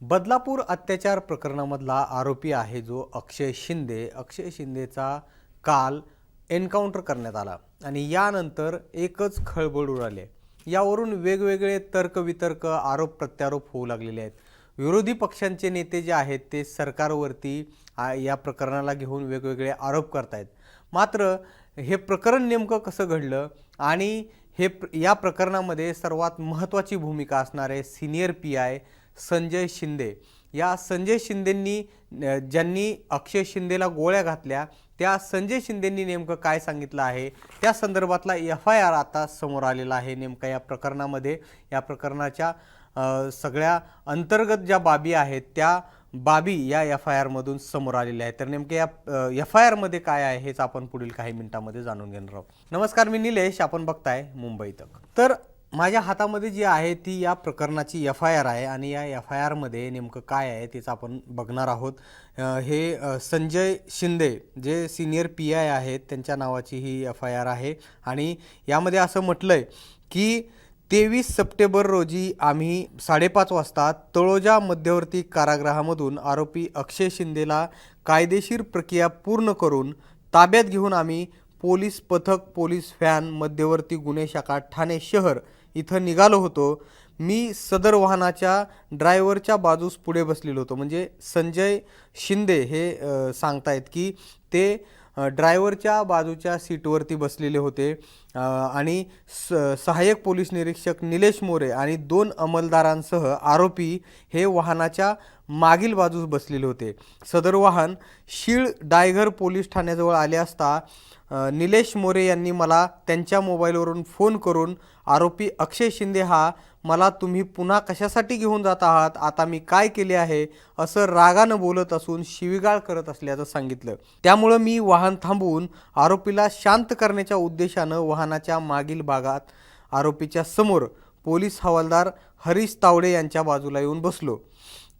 बदलापूर अत्याचार प्रकरणामधला आरोपी आहे जो अक्षय शिंदे. अक्षय शिंदेचा काल एन्काउंटर करण्यात आला आणि यानंतर एकच खळबळ उडाले. यावरून वेगवेगळे तर्कवितर्क आरोप प्रत्यारोप होऊ लागलेले आहेत. विरोधी पक्षांचे नेते जे आहेत ते सरकारवरती या प्रकरणाला घेऊन वेगवेगळे आरोप करतायत. मात्र हे प्रकरण नेमकं कसं घडलं आणि हे प्र- या प्रकरणामध्ये सर्वात महत्त्वाची भूमिका असणारे senior P I Sanjay Shinde. या संजय शिंदेंनी ज्यांनी अक्षय शिंदेला गोळ्या घातल्या त्या संजय शिंदेंनी नेमकं काय सांगितलं आहे? त्या संदर्भातला एफ आय आर आता समोर आलेला आहे नेमका या प्रकरणामध्ये. या प्रकरणाच्या सगळ्या अंतर्गत ज्या बाबी आहेत त्या बाबी या एफ आय आरमधून समोर आलेल्या आहेत. तर नेमक्या या एफ आय आरमध्ये काय आहे हेच आपण पुढील काही मिनिटांमध्ये जाणून घेणार आहोत. नमस्कार मी निलेश. आपण बघताय मुंबई तक. तर माझ्या हातामध्ये जी आहे ती या प्रकरणाची एफ आय आर आहे आणि या एफ आय आरमध्ये नेमकं काय आहे तेच आपण बघणार आहोत. हे संजय शिंदे जे सिनियर पी आय आहेत त्यांच्या नावाची ही एफ आय आर आहे. आणि यामध्ये असं म्हटलं आहे की तेवीस सप्टेंबर रोजी आम्ही साडेपाच वाजता तळोजा मध्यवर्ती कारागृहामधून आरोपी अक्षय शिंदेला कायदेशीर प्रक्रिया पूर्ण करून ताब्यात घेऊन आम्ही पोलीस पथक पोलीस व्हॅन मध्यवर्ती गुन्हे शाखा ठाणे शहर इथं निघालो होतो मी सदर वाहनाच्या ड्रायव्हरच्या बाजूस पुढे बसलेलो होतो. म्हणजे संजय शिंदे हे सांगतायत की ते ड्रायव्हरच्या बाजूच्या सीटवरती बसलेले होते. आणि स सहाय्यक पोलीस निरीक्षक निलेश मोरे आणि दोन अंमलदारांसह आरोपी हे वाहनाच्या मागील बाजूस बसलेले होते. सदर वाहन शीळ डायघर पोलीस ठाण्याजवळ आले असता निलेश मोरे यांनी मला त्यांच्या मोबाईलवरून फोन करून आरोपी अक्षय शिंदे हा मला तुम्ही पुन्हा कशासाठी घेऊन जात आहात? आता मी काय केले आहे? असं रागानं बोलत असून शिवीगाळ करत असल्याचं सांगितलं. त्यामुळं मी वाहन थांबवून आरोपीला शांत करण्याच्या उद्देशानं वाहनाच्या मागील भागात आरोपीच्या समोर पोलीस हवालदार हरीश तावडे यांच्या बाजूला येऊन बसलो.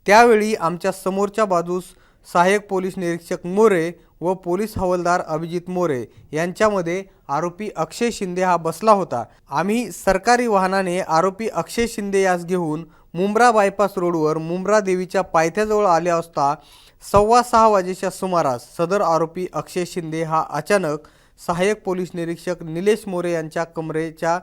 त्यावेळी आमच्या समोरच्या बाजूस सहाय्यक पोलीस निरीक्षक मोरे व पोलीस हवालदार अभिजित मोरे यांच्यामध्ये आरोपी अक्षय शिंदे हा बसला होता. आम्ही सरकारी वाहनाने आरोपी अक्षय शिंदे यास घेऊन मुंब्रा बायपास रोडवर मुंब्रा देवीच्या पायथ्याजवळ आले असता सव्वा सहा वाजेच्या सुमारास सदर आरोपी अक्षय शिंदे हा अचानक सहाय्यक पोलीस निरीक्षक निलेश मोरे यांच्या कमरेच्या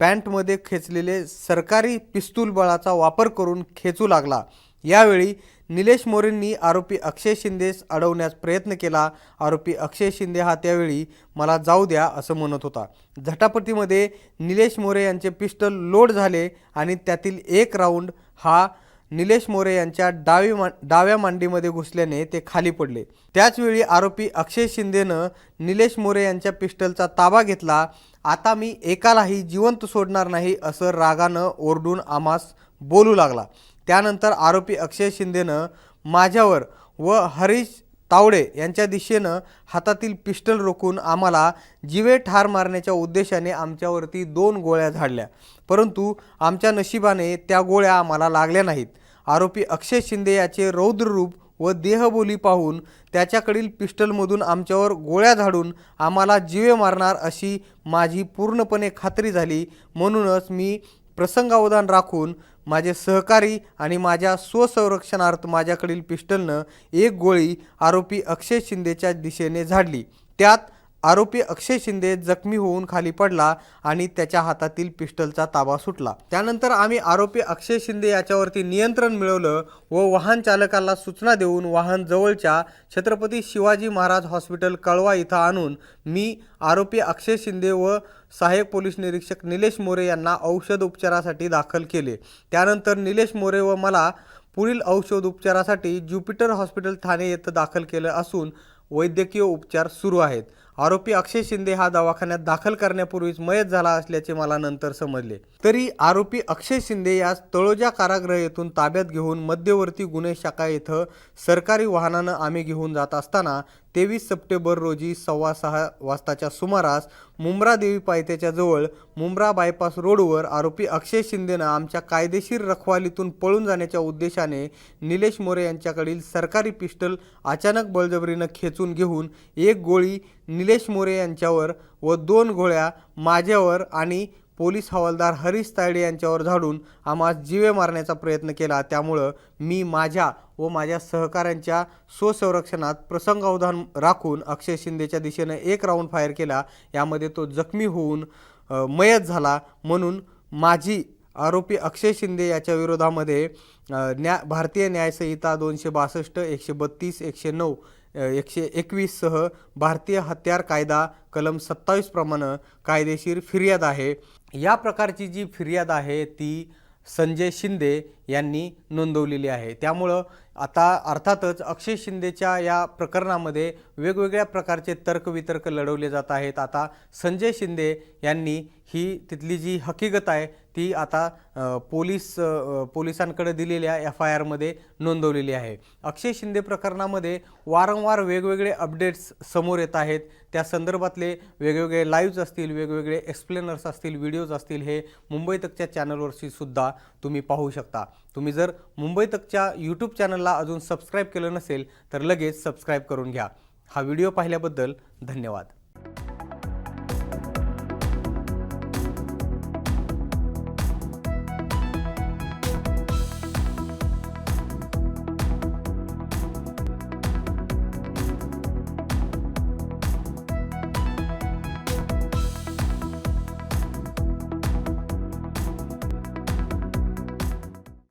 पॅन्टमध्ये खेचलेले सरकारी पिस्तूल बळाचा वापर करून खेचू लागला. यावेळी निलेश मोरेंनी आरोपी अक्षय शिंदेस अडवण्यास प्रयत्न केला. आरोपी अक्षय शिंदे हा त्यावेळी मला जाऊ द्या असं म्हणत होता. झटापटीमध्ये निलेश मोरे यांचे पिस्टल लोड झाले आणि त्यातील एक राऊंड हा निलेश मोरे यांच्या डावी मा डाव्या मांडीमध्ये घुसल्याने ते खाली पडले. त्याचवेळी आरोपी अक्षय शिंदेनं निलेश मोरे यांच्या पिस्टलचा ताबा घेतला. आता मी एकालाही जिवंत सोडणार नाही असं रागानं ओरडून आम्हास बोलू लागला. त्यानंतर आरोपी अक्षय शिंदेनं माझ्यावर व हरीश तावडे यांच्या दिशेनं हातातील पिस्टल रोखून आम्हाला जिवे ठार मारण्याच्या उद्देशाने आमच्यावरती दोन गोळ्या झाडल्या. परंतु आमच्या नशिबाने त्या गोळ्या आम्हाला लागल्या नाहीत. आरोपी अक्षय शिंदे याचे रौद्र रूप व देहबोली पाहून त्याच्याकडील पिस्टलमधून आमच्यावर गोळ्या झाडून आम्हाला जिवे मारणार अशी माझी पूर्णपणे खात्री झाली. म्हणूनच मी प्रसंगावधान राखून माझे सहकारी आणि माझ्या स्वसंरक्षणार्थ माझ्याकडील पिस्टलनं एक गोळी आरोपी अक्षय शिंदेच्या दिशेने झाडली. त्यात आरोपी अक्षय शिंदे जखमी होऊन खाली पडला आणि त्याच्या हातातील पिस्टलचा ताबा सुटला. त्यानंतर आम्ही आरोपी अक्षय शिंदे याच्यावरती नियंत्रण मिळवलं व वाहन चालकाला सूचना देऊन वाहन जवळच्या छत्रपती शिवाजी महाराज हॉस्पिटल कळवा इथं आणून मी आरोपी अक्षय शिंदे व सहाय्यक पोलीस निरीक्षक निलेश मोरे यांना औषध उपचारासाठी दाखल केले. त्यानंतर निलेश मोरे व मला पुढील औषध उपचारासाठी ज्युपिटर हॉस्पिटल ठाणे येथे दाखल केलं असून वैद्यकीय उपचार सुरू आहेत. आरोपी अक्षय शिंदे हा दवाखान्यात दाखल करण्यापूर्वीच मयत झाला असल्याचे मला नंतर समजले. तरी आरोपी अक्षय शिंदे यास तळोजा कारागृह येथून ताब्यात घेऊन मध्यवर्ती गुन्हे शाखा येथं सरकारी वाहनानं आम्ही घेऊन जात असताना तेवीस सप्टेंबर रोजी सव्वा सहा वाजताच्या सुमारास मुंब्रा देवी पायथ्याच्या जवळ मुंब्रा बायपास रोडवर आरोपी अक्षय शिंदेनं आमच्या कायदेशीर रखवालीतून पळून जाण्याच्या उद्देशाने निलेश मोरे यांच्याकडील सरकारी पिस्टल अचानक बळजबरीनं खेचून घेऊन एक गोळी निलेश मोरे यांच्यावर व दोन गोळ्या माझ्यावर आणि पोलीस हवालदार हरीश तायडे यांच्यावर झाडून आम्हास जीवे मारण्याचा प्रयत्न केला. त्यामुळं मी माझ्या व माझ्या सहकाऱ्यांच्या स्वसंरक्षणात प्रसंगावधान राखून अक्षय शिंदेच्या दिशेनं एक राऊंड फायर केला. यामध्ये तो जखमी होऊन मयत झाला म्हणून माझी आरोपी अक्षय शिंदे याच्या विरोधामध्ये न्या भारतीय न्यायसंहिता दोनशे बासष्ट एकशे बत्तीस एकशे नऊ एकशे एकवीससह भारतीय हत्यार कायदा कलम सत्तावीसप्रमाणे कायदेशीर फिर्याद आहे. या प्रकारची जी फिर्याद आहे ती संजय शिंदे यांनी नोंदवलेली आहे. त्यामुळं आता अर्थातच अक्षय शिंदेच्या या प्रकरणामध्ये वेगवेगळ्या प्रकारचे तर्कवितर्क लढवले जात आहेत. आता संजय शिंदे यांनी ही तिथली जी हकीकत आहे ती आता पोलीस पोलिसांकडे दिलेल्या एफ आय आरमध्ये नोंदवलेली आहे. अक्षय शिंदे प्रकरणामध्ये वारंवार वेगवेगळे अपडेट्स समोर येत आहेत. त्या संदर्भातले वेगवेगळे लाईव्ज असतील वेगवेगळे एक्सप्लेनर्स असतील व्हिडिओज असतील हे मुंबई तकच्या चॅनलवरची सुद्धा तुम्ही पाहू शकता. तुम्ही जर मुंबई तकच्या यूट्यूब चॅनलला अजून सबस्क्राईब केलं नसेल तर लगेच सबस्क्राईब करून घ्या. हा व्हिडिओ पाहिल्याबद्दल धन्यवाद.